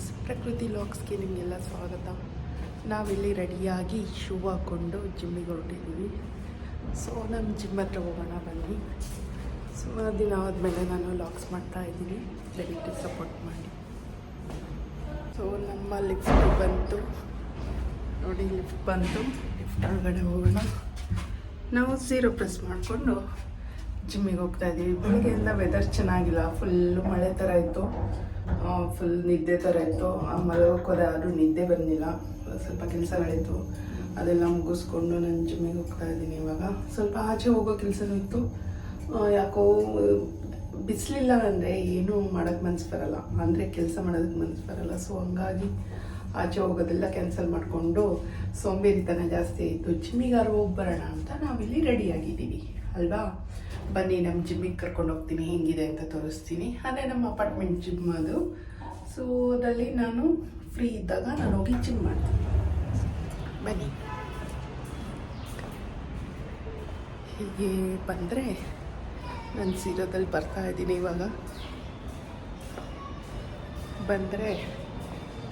Friends ಪ್ರಕೃತಿ ಲಾಕ್ಸ್ಗೆ ನಿಮಗೆಲ್ಲ ಸ್ವಾಗತ. ನಾವಿಲ್ಲಿ ರೆಡಿಯಾಗಿ ಶೂ ಹಾಕ್ಕೊಂಡು ಜಿಮ್ಮಿಗೆ ಹೊರಟಿದ್ದೀವಿ. ಸೊ ನಮ್ಮ ಜಿಮ್ ಹತ್ರ ಹೋಗೋಣ ಬನ್ನಿ. ಸುಮಾರು ದಿನ ಆದಮೇಲೆ ನಾನು ಲಾಕ್ಸ್ ಮಾಡ್ತಾ ಇದ್ದೀನಿ. ದಯವಿಟ್ಟು ಸಪೋರ್ಟ್ ಮಾಡಿ. ಸೊ, ನಮ್ಮ ಲಿಫ್ಟ್ ಬಂತು. ನೋಡಿ ಲಿಫ್ಟ್ ಬಂತು. ಲಿಫ್ಟ್ ಒಳಗಡೆ ಹೋಗೋಣ. ನಾವು ಸೀರೋ ಪ್ರೆಸ್ ಮಾಡಿಕೊಂಡು ಜಿಮ್ಮಿಗೆ ಹೋಗ್ತಾ ಇದ್ದೀವಿ. ಬೆಳಗ್ಗೆಯಿಂದ ವೆದರ್ ಚೆನ್ನಾಗಿಲ್ಲ. ಫುಲ್ಲು ಮಳೆ ಥರ ಇತ್ತು. ಫುಲ್ ನಿದ್ದೆ ಥರ ಇತ್ತು. ಹೋಗೋದೆ ಆದರೂ ನಿದ್ದೆ ಬಂದಿಲ್ಲ ಸ್ವಲ್ಪ ಕೆಲಸಗಳಿತ್ತು. ಅದೆಲ್ಲ ಮುಗಿಸ್ಕೊಂಡು ನಾನು ಜಿಮ್ಮಿಗೆ ಹೋಗ್ತಾ ಇದ್ದೀನಿ ಇವಾಗ. ಸ್ವಲ್ಪ ಆಚೆ ಹೋಗೋ ಕೆಲಸನೂ ಇತ್ತು. ಯಾಕೋ, ಬಿಸಿಲಿಲ್ಲ ಅಂದರೆ ಏನೂ ಮಾಡೋಕ್ಕೆ ಮನ್ಸು ಬರಲ್ಲ. ಅಂದರೆ ಕೆಲಸ ಮಾಡೋದಕ್ಕೆ ಮನಸ್ಸು ಬರಲ್ಲ. ಸೊ ಹಂಗಾಗಿ ಆಚೆ ಹೋಗೋದೆಲ್ಲ ಕ್ಯಾನ್ಸಲ್ ಮಾಡಿಕೊಂಡು ಸೋಂಬೇರಿತನ ಜಾಸ್ತಿ ಆಯಿತು. ಜಿಮ್ಮಿಗಾರು ಹೋಗಿ ಬರೋಣ ಅಂತ ನಾವಿಲ್ಲಿ ರೆಡಿಯಾಗಿದ್ದೀವಿ ಅಲ್ವಾ? ಬನ್ನಿ ನಮ್ಮ ಜಿಮ್ಮಿಗೆ ಕರ್ಕೊಂಡು ಹೋಗ್ತೀನಿ. ಹೆಂಗಿದೆ ಅಂತ ತೋರಿಸ್ತೀನಿ. ಅದೇ ನಮ್ಮ ಅಪಾರ್ಟ್ಮೆಂಟ್ ಜಿಮ್ ಅದು. ಸೊ ಅದರಲ್ಲಿ ನಾನು ಫ್ರೀ ಇದ್ದಾಗ ನಾನು ಹೋಗಿ ಜಿಮ್ ಮಾಡ್ತೀನಿ. ಬನ್ನಿ. ಹೀಗೆ ಬಂದರೆ ನಾನು ಸೀರೋದಲ್ಲಿ ಬರ್ತಾ ಇದ್ದೀನಿ ಇವಾಗ. ಬಂದರೆ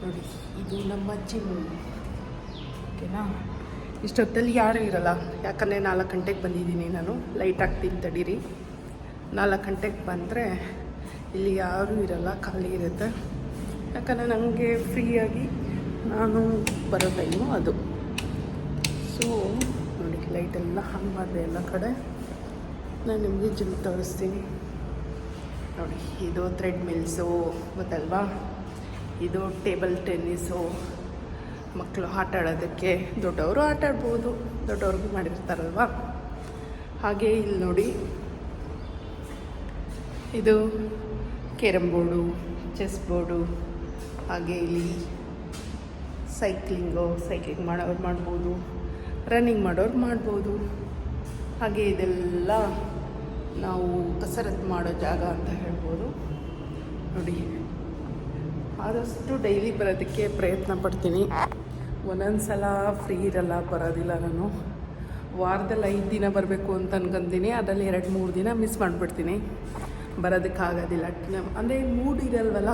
ನೋಡಿ, ಇದು ನಮ್ಮ ಜಿಮ್ ಓಕೆನಾ ಇಷ್ಟೊತ್ತಲ್ಲಿ ಯಾರೂ ಇರಲ್ಲ. ಯಾಕಂದರೆ ನಾಲ್ಕು ಗಂಟೆಗೆ ಬಂದಿದ್ದೀನಿ ನಾನು. ಲೈಟ್ ಆಗ್ತೀನಿ ತಡೀರಿ. ನಾಲ್ಕು ಗಂಟೆಗೆ ಬಂದರೆ ಇಲ್ಲಿ ಯಾರೂ ಇರಲ್ಲ, ಖಾಲಿ ಇರುತ್ತೆ. ಯಾಕಂದರೆ ನನಗೆ ಫ್ರೀಯಾಗಿ ನಾನು ಬರೋ ಟೈಮು ಅದು. ಸೊ ನೋಡಿ ಲೈಟೆಲ್ಲ ಹಾನ್ ಮಾಡಿದೆ ಎಲ್ಲ ಕಡೆ. ನಾನು ನಿಮಗೆ ಜಿಮ್ ತೋರಿಸ್ತೀನಿ. ನೋಡಿ, ಇದು ಥ್ರೆಡ್ ಮಿಲ್ಸು ಗೊತ್ತಲ್ವಾ? ಇದು ಟೇಬಲ್ ಟೆನ್ನಿಸು ಮಕ್ಕಳು ಆಟ ಆಡೋದಕ್ಕೆ ದೊಡ್ಡವರು ಆಟ ಆಡ್ಬೋದು, ದೊಡ್ಡವ್ರಿಗೂ ಮಾಡಿರ್ತಾರಲ್ವ? ಹಾಗೆ ಇಲ್ಲಿ ನೋಡಿ. ಇದು ಕೇರಮ್ ಬೋರ್ಡು, ಚೆಸ್ ಬೋರ್ಡು, ಹಾಗೆ ಇಲ್ಲಿ ಸೈಕ್ಲಿಂಗು, ಸೈಕ್ಲಿಂಗ್ ಮಾಡೋರು ಮಾಡ್ಬೋದು, ರನ್ನಿಂಗ್ ಮಾಡೋರು ಮಾಡ್ಬೋದು. ಹಾಗೆ ಇದೆಲ್ಲ ನಾವು ಕಸರತ್ತು ಮಾಡೋ ಜಾಗ ಅಂತ ಹೇಳ್ಬೋದು. ನೋಡಿ. ಆದಷ್ಟು ಡೈಲಿ ಬರೋದಕ್ಕೆ ಪ್ರಯತ್ನ ಪಡ್ತೀನಿ. ಒಂದೊಂದು ಸಲ ಫ್ರೀ ಇರಲ್ಲ, ಬರೋದಿಲ್ಲ ನಾನು. ವಾರದಲ್ಲಿ ಐದು ದಿನ ಬರಬೇಕು ಅಂತ ಅನ್ಕೊಂತೀನಿ. ಅದರಲ್ಲಿ ಎರಡು, ಮೂರು ದಿನ ಮಿಸ್ ಮಾಡಿಬಿಡ್ತೀನಿ. ಬರೋದಕ್ಕಾಗೋದಿಲ್ಲ ಅಂದರೆ ಮೂಡ್ ಇರಲ್ವಲ್ಲ?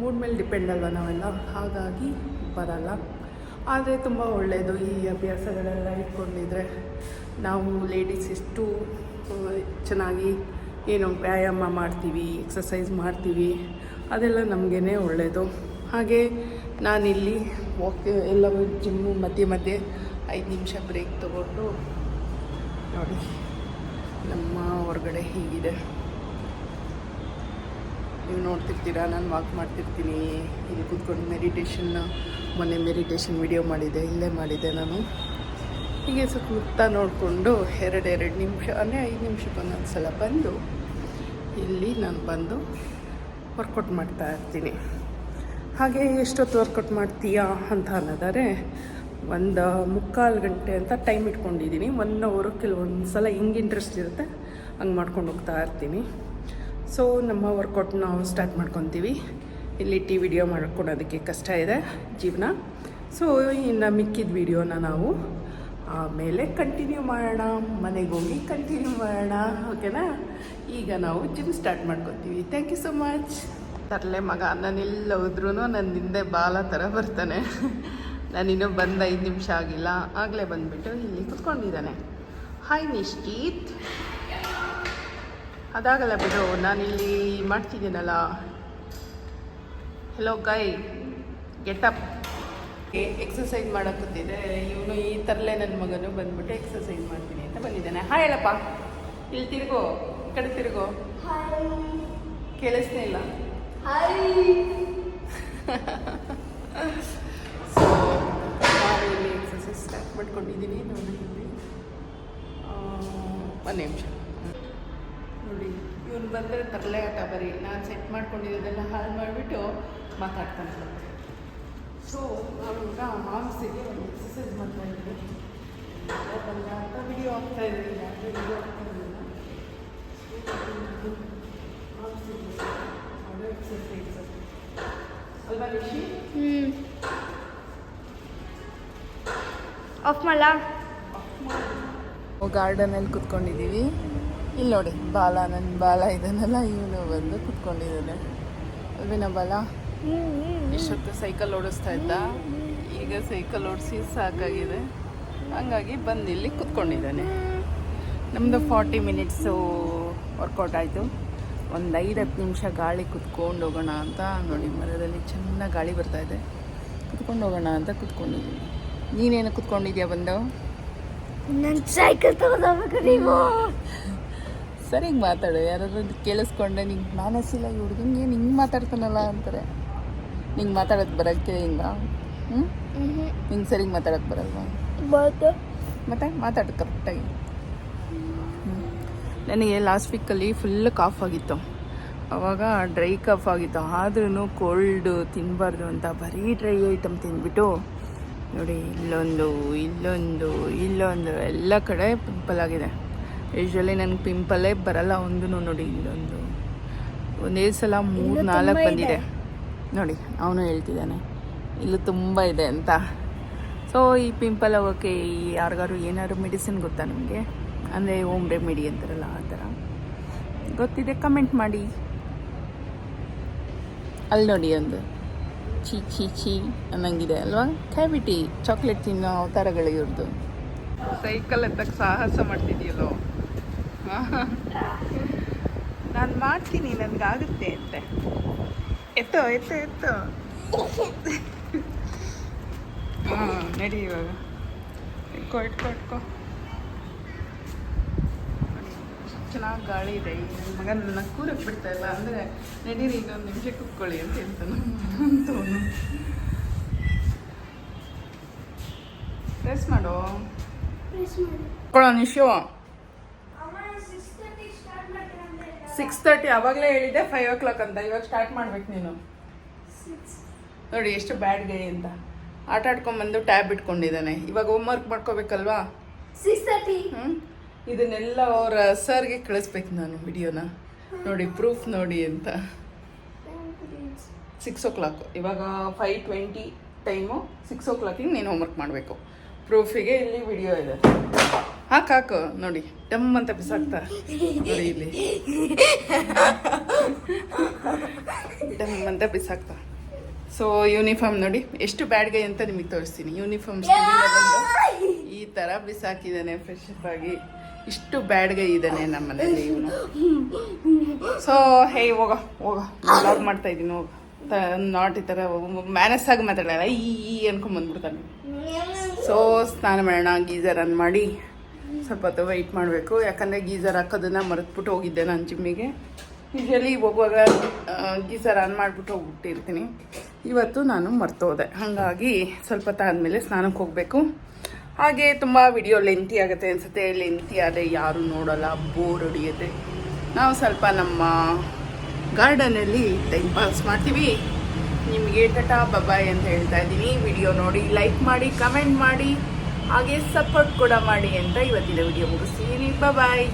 ಮೂಡ್ ಮೇಲೆ ಡಿಪೆಂಡ್ ಅಲ್ವ ನಾವೆಲ್ಲ? ಹಾಗಾಗಿ ಬರಲ್ಲ. ಆದರೆ ತುಂಬ ಒಳ್ಳೆಯದು ಈ ಅಭ್ಯಾಸಗಳೆಲ್ಲ ಇಟ್ಕೊಂಡಿದ್ರೆ ನಾವು ಲೇಡೀಸ್ ಎಷ್ಟು ಚೆನ್ನಾಗಿ ಏನು ವ್ಯಾಯಾಮ ಮಾಡ್ತೀವಿ ಎಕ್ಸಸೈಸ್ ಮಾಡ್ತೀವಿ ಅದೆಲ್ಲ ನಮಗೇ ಒಳ್ಳೆಯದು ಹಾಗೆ ನಾನಿಲ್ಲಿ ವಾಕ್ ಎಲ್ಲ ಜಿಮ್ಮು ಮಧ್ಯೆ ಮಧ್ಯೆ ಐದು ನಿಮಿಷ ಬ್ರೇಕ್ ತೊಗೊಂಡು ನೋಡಿ ನಮ್ಮ ಹೊರಗಡೆ ಹೀಗಿದೆ. ನೀವು ನೋಡ್ತಿರ್ತೀರಾ, ನಾನು ವಾಕ್ ಮಾಡ್ತಿರ್ತೀನಿ. ಇಲ್ಲಿ ಕೂತ್ಕೊಂಡು ಮೆಡಿಟೇಷನ್ನ ಮೊನ್ನೆ ಮೆಡಿಟೇಷನ್ ವಿಡಿಯೋ ಮಾಡಿದೆ, ಇಲ್ಲೇ ಮಾಡಿದೆ ನಾನು. ಹೀಗೆ ಸುತ್ತಮುತ್ತ ನೋಡಿಕೊಂಡು ಎರಡೆರಡು ಎರಡು ನಿಮಿಷ, ಅಂದರೆ ಐದು ನಿಮಿಷಕ್ಕೆ ಒಂದೊಂದು ಸಲ ಬಂದು ಇಲ್ಲಿ ನಾನು ಬಂದು ವರ್ಕೌಟ್ ಮಾಡ್ತಾ ಇರ್ತೀನಿ. ಹಾಗೆ ಎಷ್ಟೊತ್ತು ವರ್ಕೌಟ್ ಮಾಡ್ತೀಯಾ ಅಂತ ಅನ್ನೋದಾದ್ರೆ ಒಂದು ಮುಕ್ಕಾಲು ಗಂಟೆ ಅಂತ ಟೈಮ್ ಇಟ್ಕೊಂಡಿದ್ದೀನಿ. ಒನ್ ಅವರು ಕೆಲವೊಂದು ಸಲ ಹಿಂಗೆ ಇಂಟ್ರೆಸ್ಟ್ ಇರುತ್ತೆ, ಹಂಗೆ ಮಾಡ್ಕೊಂಡು ಹೋಗ್ತಾ ಇರ್ತೀನಿ. ಸೊ ನಮ್ಮ ವರ್ಕೌಟ್ ನಾವು ಸ್ಟಾರ್ಟ್ ಮಾಡ್ಕೊತೀವಿ. ಇಲ್ಲಿ ಟಿ ವಿಡಿಯೋ ಮಾಡ್ಕೊಳೋದಕ್ಕೆ ಕಷ್ಟ ಇದೆ ಜೀವನ. ಸೊ ಇನ್ನು ಮಿಕ್ಕಿದ ವಿಡಿಯೋನ ನಾವು ಆಮೇಲೆ ಕಂಟಿನ್ಯೂ ಮಾಡೋಣ, ಮನೆಗೆ ಹೋಗಿ ಕಂಟಿನ್ಯೂ ಮಾಡೋಣ ಓಕೆನಾ ಈಗ ನಾವು ಜಿಮ್ ಸ್ಟಾರ್ಟ್ ಮಾಡ್ಕೊತೀವಿ. ಥ್ಯಾಂಕ್ ಯು ಸೊ ಮಚ್ ತರಲೆ ಮಗ ನಾನೆಲ್ಲ ಹೋದ್ರೂ ನನ್ನ ಹಿಂದೆ ಬಾಲ ಥರ ಬರ್ತಾನೆ. ನಾನಿನ್ನೂ ಬಂದ ಐದು ನಿಮಿಷ ಆಗಿಲ್ಲ. ಆಗಲೇ ಬಂದುಬಿಟ್ಟು ಇಲ್ಲಿ ಕುತ್ಕೊಂಡಿದ್ದಾನೆ. ಹಾಯ್ ನಿಶ್ಚಿತ್ ಅದಾಗಲ್ಲ ಬಿಡು ನಾನಿಲ್ಲಿ ಮಾಡ್ತಿದ್ದೀನಲ್ಲ. ಹೆಲೋ ಗೈ ಗೆಟಪ್ ಎಕ್ಸಸೈಸ್ ಮಾಡಕತ್ತಿದೆ ಇವನು ಈ ಥರಲೇ ನನ್ನ ಮಗನು ಬಂದ್ಬಿಟ್ಟು ಎಕ್ಸಸೈಸ್ ಮಾಡ್ತೀನಿ ಅಂತ ಬಂದಿದ್ದಾನೆ. ಹಾಯ್ ಹೇಳಪ್ಪ ಇಲ್ಲಿ ತಿರುಗೋ ಈ ಕಡೆ ತಿರುಗೋ. ಕೇಳಿಸ್ತೇ ಇಲ್ಲ. ಸೊ ನಾನು ಇಲ್ಲಿ ಎಕ್ಸಸೈಸ್ ಸ್ಟಾರ್ಟ್ ಮಾಡ್ಕೊಂಡಿದ್ದೀನಿ ನೋಡಿ ಇಲ್ಲಿ ಒಂದು ನಿಮಿಷ. ನೋಡಿ ಇವನು ಬಂದರೆ ತರಲೆ ಆಟ ಬರೀ. ನಾನು ಸೆಟ್ ಮಾಡ್ಕೊಂಡಿರೋದೆಲ್ಲ ಹಾಳು ಮಾಡಿಬಿಟ್ಟು ಮಾತಾಡ್ತಾನೆ ಸೊ ನಾವೀಗ ಮಾಂಸಿಗೆ ಒಂದು ಎಕ್ಸಸೈಸ್ ಮಾಡ್ತಾ ಯಾಕಂದ್ರೆ ವಿಡಿಯೋ ಆಗ್ತಾ ಇರಲಿಲ್ಲ ವಿಡಿಯೋ ಆಗ್ತಾ ಇರಲಿಲ್ಲ ಮಾಂಸಿಗೆ ಅದು ಎಕ್ಸಸೈಸ್ ಅಲ್ವಾ ನಿಶಿ? ಆಫ್ ಮಾಡಲ್ಲ ಗಾರ್ಡನಲ್ಲಿ ಕುತ್ಕೊಂಡಿದ್ದೀವಿ. ಇಲ್ಲಿ ನೋಡಿ ಬಾಲ ನನ್ನ ಬಾಲ ಇದನ್ನೆಲ್ಲ ಇವನು ಬಂದು ಕುತ್ಕೊಂಡಿದ್ದಾನೆ ಅಲ್ವಿನ ಬಾಲ. ಇಷ್ಟೊತ್ತು ಸೈಕಲ್ ಓಡಿಸ್ತಾ ಇದ್ದ. ಈಗ ಸೈಕಲ್ ಓಡಿಸಿ ಸಾಕಾಗಿದೆ. ಹಂಗಾಗಿ ಬಂದು ಇಲ್ಲಿ ಕುತ್ಕೊಂಡಿದ್ದಾನೆ. ನಮ್ಮದು ಫಾರ್ಟಿ ಮಿನಿಟ್ಸು ವರ್ಕೌಟ್ ಆಯಿತು. ಒಂದು ಐದು ಹತ್ತು ನಿಮಿಷ ಗಾಳಿ ಕುತ್ಕೊಂಡು ಹೋಗೋಣ ಅಂತ ನೋಡಿ ಮರದಲ್ಲಿ ಚೆನ್ನಾಗಿ ಗಾಳಿ ಬರ್ತಾ ಇದೆ. ಕುತ್ಕೊಂಡು ಹೋಗೋಣ ಅಂತ ಕುತ್ಕೊಂಡಿದ್ದೀನಿ. ನೀನೇನು ಕುತ್ಕೊಂಡಿದ್ಯಾ ಬಂದು? ನನ್ನ ಸೈಕಲ್ ತಗೊಂಡೋಗ್ಬೇಕು ನೀವು. ಸರಿಗ್ ಮಾತಾಡು. ಯಾರಾದ್ರೂ ಕೇಳಿಸ್ಕೊಂಡೆ ನಿಂಗೆ ಮಾನಸಿಲ್ಲ ಈ ಏನು ಹಿಂಗೆ ಮಾತಾಡ್ತಾನಲ್ಲ ಅಂತಾರೆ. ನಿಂಗೆ ಮಾತಾಡೋದು ಬರೋಕ್ಕೆ ಹಿಂಗ ಹ್ಞೂ ನಿಂಗೆ ಸರಿಗೆ ಮಾತಾಡೋಕ್ಕೆ ಬರಲ್ವಾ? ಮತ್ತೆ? ಮಾತಾಡು ಕರೆಕ್ಟಾಗಿ ನನಗೆ ಲಾಸ್ಟ್ ವೀಕಲ್ಲಿ ಫುಲ್ ಕಾಫ್ ಆಗಿತ್ತು. ಅವಾಗ ಡ್ರೈ ಕಾಫ್ ಆಗಿತ್ತು. ಆದ್ರೂ ಕೋಲ್ಡ್ ತಿನ್ನಬಾರ್ದು ಅಂತ ಬರೀ ಡ್ರೈ ಐಟಮ್ ತಿಂದ್ಬಿಟ್ಟು ನೋಡಿ ಇಲ್ಲೊಂದು ಇಲ್ಲೊಂದು ಇಲ್ಲೊಂದು ಎಲ್ಲ ಕಡೆ ಪಿಂಪಲ್ ಆಗಿದೆ. ಯೂಶ್ವಲಿ ನನಗೆ ಪಿಂಪಲ್ಲೇ ಬರಲ್ಲ ಒಂದು ನೋಡಿ ಇಲ್ಲೊಂದು. ಒಂದೇ ಸಲ ಮೂರು ನಾಲ್ಕು ಬಂದಿದೆ. ನೋಡಿ, ಅವನು ಹೇಳ್ತಿದ್ದಾನೆ, ಇಲ್ಲೂ ತುಂಬ ಇದೆ ಅಂತ. ಸೊ ಈ ಪಿಂಪಲ್ ಹೋಗೋಕ್ಕೆ ಈ ಯಾರಿಗಾರು ಏನಾದ್ರು ಮೆಡಿಸಿನ್ ಗೊತ್ತಾ ನಿಮಗೆ? ಅಂದರೆ ಹೋಮ್ ರೆಮಿಡಿ ಅಂತಾರಲ್ಲ, ಆ ಥರ. ಗೊತ್ತಿದೆ ಕಮೆಂಟ್ ಮಾಡಿ. ಅಲ್ಲಿ ನೋಡಿ ಒಂದು ಚೀ ಚೀ ಚೀ ಅನ್ನಂಗಿದೆ ಅಲ್ವಾ? ಕ್ಯಾವಿಟಿ ಚಾಕ್ಲೇಟ್ ತಿನ್ನೋ ಅವತಾರಗಳು ಇವ್ರದ್ದು ಸೈಕಲ್ ಎತ್ತಕ್ಕೆ ಸಾಹಸ ಮಾಡ್ತಿದ್ಯಲ್ಲೋ? ನಾನು ಮಾಡ್ತೀನಿ, ನನಗಾಗುತ್ತೆ ಅಂತೆ. ಎತ್ತೋ ಎತ್ತು ಎತ್ತು. ಹಾಂ ನಡಿ ಇವಾಗ. ಇಟ್ಕೋ ಇಟ್ಕೋ ಇಟ್ಕೋ ಚೆನ್ನಾಗಿ ಗಾಳಿ ಇದೆ. ನನ್ನ ಮಗ ನನ್ನ ಕೂರಕ್ಕೆ ಬಿಡ್ತಾ ಇಲ್ಲ. ಅಂದರೆ ನಡೀರಿ ಇನ್ನೊಂದು ನಿಮಿಷ ಕುತ್ಕೊಳ್ಳಿ ಅಂತ ಹೇಳ್ತಾನೆ. ಅಂತವನು ಪ್ರೆಸ್ ಮಾಡು. ಕೊಡೋ ನಿಶು ಸಿಕ್ಸ್ ತರ್ಟಿ ಅವಾಗಲೇ ಹೇಳಿದ್ದೆ ಫೈವ್ ಓ ಕ್ಲಾಕ್ ಅಂತ. ಇವಾಗ ಸ್ಟಾರ್ಟ್ ಮಾಡ್ಬೇಕು ನೀನು. ನೋಡಿ ಎಷ್ಟು ಬ್ಯಾಡ್ ಗೈ ಅಂತ. ಆಟ ಆಡ್ಕೊಂಬಂದು ಟ್ಯಾಬ್ ಇಟ್ಕೊಂಡಿದ್ದಾನೆ. ಇವಾಗ ಹೋಮ್ವರ್ಕ್ ಮಾಡ್ಕೋಬೇಕಲ್ವಾ? Six thirty hmm? ಇದನ್ನೆಲ್ಲ ಅವರ ಸರ್ಗೆ ಕಳಿಸ್ಬೇಕು ನಾನು ವಿಡಿಯೋನ. ನೋಡಿ ಪ್ರೂಫ್ ನೋಡಿ ಅಂತ. ಸಿಕ್ಸ್ ಓ ಕ್ಲಾಕ್ ಇವಾಗ ಫೈವ್ ಟ್ವೆಂಟಿ ಟೈಮು ಸಿಕ್ಸ್ ಓ ಕ್ಲಾಕಿಗೆ ನೀನು ಹೋಮ್ವರ್ಕ್ ಮಾಡಬೇಕು. ಪ್ರೂಫಿಗೆ ಇಲ್ಲಿ ವಿಡಿಯೋ ಇದೆ. ಹಾಕು ಹಾಕು. ನೋಡಿ ಡಮ್ ಅಂತ ಬಿಸಾಕ್ತಾ. ನೋಡಿ ಇಲ್ಲಿ. ಡಮ್ ಅಂತ ಬಿಸಾಕ್ತಾ. ಸೊ ಯೂನಿಫಾರ್ಮ್ ನೋಡಿ, ಎಷ್ಟು ಬ್ಯಾಡ್ಗೆ ಅಂತ ನಿಮಗೆ ತೋರಿಸ್ತೀನಿ. ಯೂನಿಫಾರ್ಮ್ ಈ ಥರ ಬಿಸಾಕಿದ್ದಾನೆ ಫ್ರೆಶ್ ಆಗಿ. ಇಷ್ಟು ಬ್ಯಾಡ್ಗೆ ಇದ್ದಾನೆ ನಮ್ಮ ಇವನು. ಸೊ ಹೇ ಹೋಗ ಹೋಗ. ಲಾಗ್ ಮಾಡ್ತಾ ಇದ್ದೀನಿ, ಹೋಗ. ನಾಟ್ ಈ ಥರ ಮ್ಯಾನಸ್ ಆಗಿ ಮಾತಾಡಲ್ಲ ಈ ಅನ್ಕೊಂಡ್ ಬಂದ್ಬಿಡ್ತಾನೆ. ಸೊ ಸ್ನಾನ ಮಾಡೋಣ, ಗೀಜರ್ ಆನ್ ಮಾಡಿ. ಸ್ವಲ್ಪ ಹೊತ್ತು ವೆಯ್ಟ್ ಮಾಡಬೇಕು. ಯಾಕಂದರೆ ಗೀಸರ್ ಹಾಕೋದನ್ನ ಮರೆತ್ಬಿಟ್ಟು ಹೋಗಿದ್ದೆ ನಾನು ಜಿಮ್ಮಿಗೆ. ಯೂಶಲಿ ಹೋಗುವಾಗ ಗೀಸರ್ ಆನ್ ಮಾಡಿಬಿಟ್ಟು ಹೋಗ್ಬಿಟ್ಟಿರ್ತೀನಿ. ಇವತ್ತು ನಾನು ಮರ್ತೋದೆ. ಹಾಗಾಗಿ ಸ್ವಲ್ಪ ಹೊತ್ತಾದಮೇಲೆ ಸ್ನಾನಕ್ಕೆ ಹೋಗಬೇಕು. ಹಾಗೆ ತುಂಬ ವಿಡಿಯೋ ಲೆಂತಿ ಆಗುತ್ತೆ ಅನಿಸುತ್ತೆ. ಲೆಂತಿ ಆದರೆ ಯಾರು ನೋಡಲ್ಲ ಬೋರ್ ಹೊಡಿಯುತ್ತೆ. ನಾವು ಸ್ವಲ್ಪ ನಮ್ಮ ಗಾರ್ಡನಲ್ಲಿ ಟೈಮ್ ಪಾಸ್ ಮಾಡ್ತೀವಿ. ನಿಮಗೆ ಟಟಾ ಬಬಾಯ್ ಅಂತ ಹೇಳ್ತಾ ಇದ್ದೀನಿ. ವಿಡಿಯೋ ನೋಡಿ ಲೈಕ್ ಮಾಡಿ ಕಮೆಂಟ್ ಮಾಡಿ. ಹಾಗೆ ಸಪೋರ್ಟ್ ಕೂಡ ಮಾಡಿ ಅಂತ ಇವತ್ತಿನ ವಿಡಿಯೋ ಮುಗಿಸ್ತೀನಿ. ಬಾಯ್